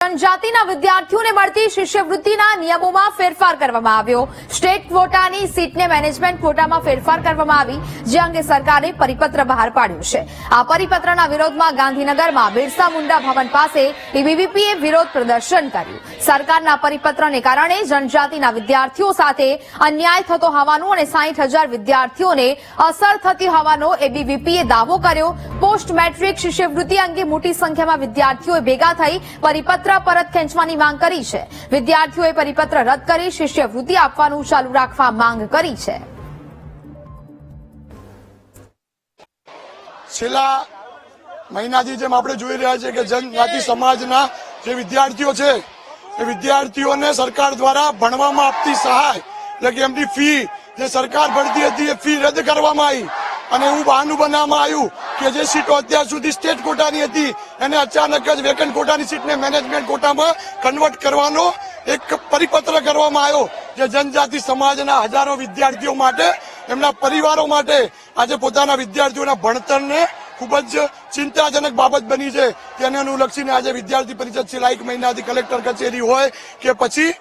જનજાતિના વિદ્યાર્થીઓને મળતી શિષ્યવૃત્તિના નિયમોમાં ફેરફાર કરવામાં આવ્યો. સ્ટેટ ક્વોટાની સીટને મેનેજમેન્ટ ક્વોટામાં ફેરફાર કરવામાં આવી, જે અંગે સરકારે પરિપત્ર બહાર પાડ્યું છે. આ પરિપત્રના વિરોધમાં ગાંધીનગરમાં બિરસા મુંડા ભવન પાસે એબીવીપીએ વિરોધ પ્રદર્શન કર્યું. સરકારના પરિપત્રને કારણે જનજાતિના વિદ્યાર્થીઓ સાથે અન્યાય થતો હોવાનું અને સાહીઠ વિદ્યાર્થીઓને અસર થતી હોવાનો એબીવીપીએ દાવો કર્યો. પોસ્ટ મેટ્રિક શિષ્યવૃત્તિ અંગે મોટી સંખ્યામાં વિદ્યાર્થીઓએ ભેગા થઈ પરિપત્ર પરત ખેંચવાની માંગ કરી છે. વિદ્યાર્થીઓએ પરિપત્ર રદ કરી શિષ્યવૃત્તિ આપવાનું ચાલુ રાખવા માંગ કરી છે. છેલ્લા મહિનાથી જેમ આપણે જોઈ રહ્યા છીએ કે જનજાતિ સમાજના જે વિદ્યાર્થીઓ છે, એ વિદ્યાર્થીઓને સરકાર દ્વારા ભણવામાં આપતી સહાય, એટલે કે એમની ફી, જે સરકાર ભરતી હતી, એ ફી રદ કરવામાં આવી. અને એવું બહાનું બનાવવામાં આવ્યું કે જે સીટો અત્યાર સુધી સ્ટેટ કોટાની હતી, એને અચાનક જ વેકન્ટ કોટાની સીટને મેનેજમેન્ટ કોટામાં કન્વર્ટ કરવાનો એક પરિપત્ર કરવામાં આવ્યો જે જનજાતિ સમાજના હજારો વિદ્યાર્થીઓ માટે, એમના પરિવારો માટે આજે પોતાના વિદ્યાર્થીઓના ભણતરને ખૂબ જ ચિંતાજનક બાબત બની છે. તેને અનુલક્ષીને આજે વિદ્યાર્થી પરિષદ છેલ્લા એક મહિનાથી કલેક્ટર કચેરી હોય કે પછી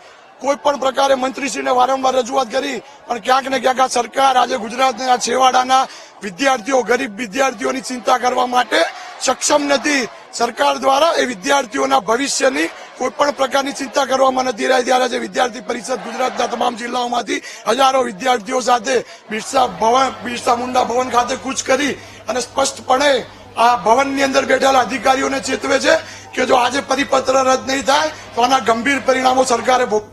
કોઈ પણ પ્રકારે મંત્રીશ્રીને વારંવાર રજૂઆત કરી, પણ ક્યાંક ને ક્યાંક આ સરકાર આજે ગુજરાતના છેવાડાના વિદ્યાર્થીઓ, ગરીબ વિદ્યાર્થીઓની ચિંતા કરવા માટે સક્ષમ નથી. સરકાર દ્વારા એ વિદ્યાર્થીઓના ભવિષ્યની કોઈ પણ પ્રકારની ચિંતા કરવામાં નથી રહી. ત્યારે આજે વિદ્યાર્થી પરિષદ ગુજરાતના તમામ જિલ્લાઓમાંથી હજારો વિદ્યાર્થીઓ સાથે બિરસા ભવન, બિરસા મુંડા ભવન ખાતે કૂચ કરી અને સ્પષ્ટપણે આ ભવનની અંદર બેઠેલા અધિકારીઓને ચેતવે છે કે જો આજે પરિપત્ર રદ નહીં થાય, તો આના ગંભીર પરિણામો સરકારે ભોગ